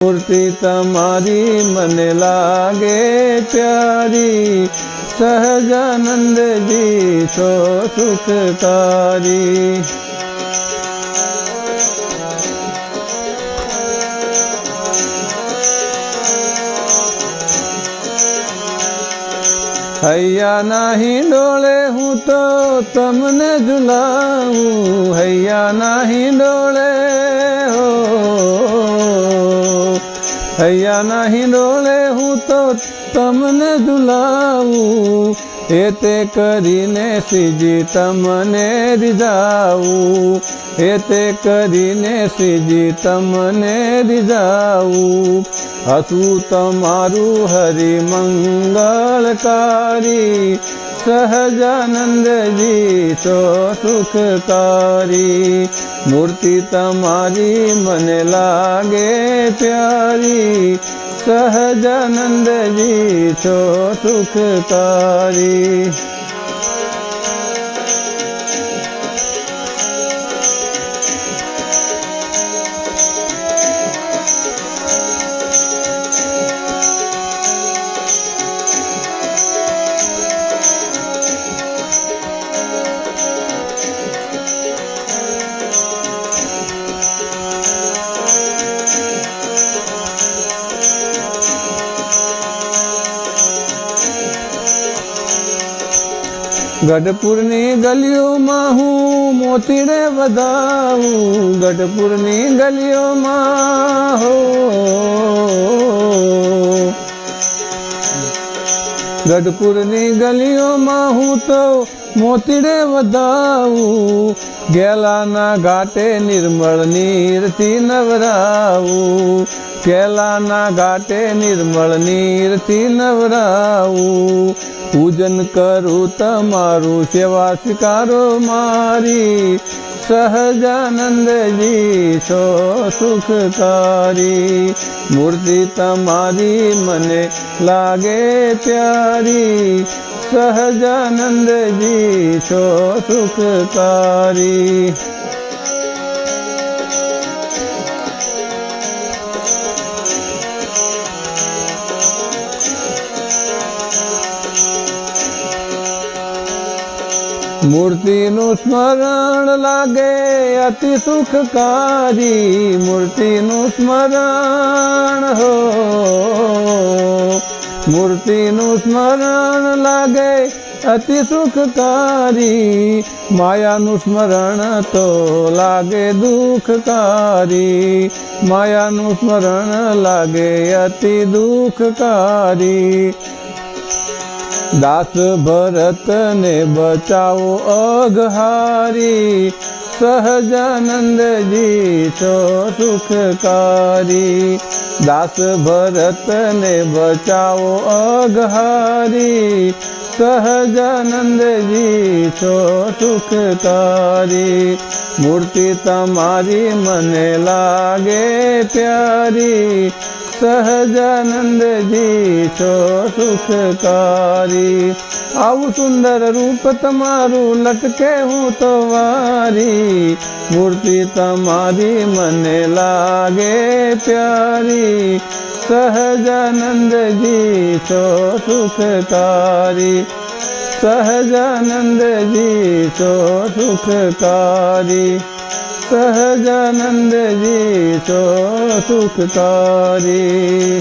મૂર્તિ તમારી મને લાગે પ્યારી સહજાનંદજી છો સુખકારી હૈયા નાહી ડોળે હું તો તમને ઝુલાવું હૈયા નાહી ડોળે હો હૈયા નાહી ડોળે હું તો તમને ઝુલાવું. એ તે કરીને શ્રીજી તમને રીઝાવું. એ તે કરીને શ્રીજી તમને રીઝાવું. હસું તમારું હરિમંગળકારી સહજાનંદજી છો સુખકારી મૂર્તિ તમારી મને લાગે પ્યારી સહજાનંદજી છો સુખકારી ગઢપુરની ગલીઓમાં હું મોતીડે વધાવું. ગઢપુરની ગલીઓમાં હો. ગઢપુરની ગલીઓમાં હું તો મોતીડે વધાવું. ગેલાના ઘાટે નિર્મળ નીરથી નવરાવું. કેલાના ઘાટે નિર્મળ નીરથી નવરાવું. પૂજન કરું તમારું સેવા સ્વીકારો મારી. સહજાનંદજી, છો સુખકારી. મૂર્તિ તમારી મને લાગે પ્યારી. સહજાનંદજી, છો સુખકારી. મૂર્તિનું સ્મરણ લાગે, અતિ સુખકારી મૂર્તિનું સ્મરણ હો. મૂર્તિનું સ્મરણ લાગે, અતિ સુખકારી, માયાનું સ્મરણ તો લાગે દુઃખકારી. માયાનું સ્મરણ લાગે, અતિ દુઃખકારી. દાસ ભરતને બચાવો અઘહારી. સહજાનંદજી છો સુખકારી. દાસ ભરતને બચાવો અઘહારી. સહજાનંદજી છો સુખકારી. મૂર્તિ તમારી મને લાગે પ્યારી. સહજાનંદજી છો સુખકારી. આવું સુંદર રૂપ તમારું લટકે હું તો વારી મૂર્તિ તમારી મને લાગે પ્યારી સહજાનંદજી છો સુખકારી સહજાનંદજી છો સુખકારી સહજાનંદજી છો સુખકારી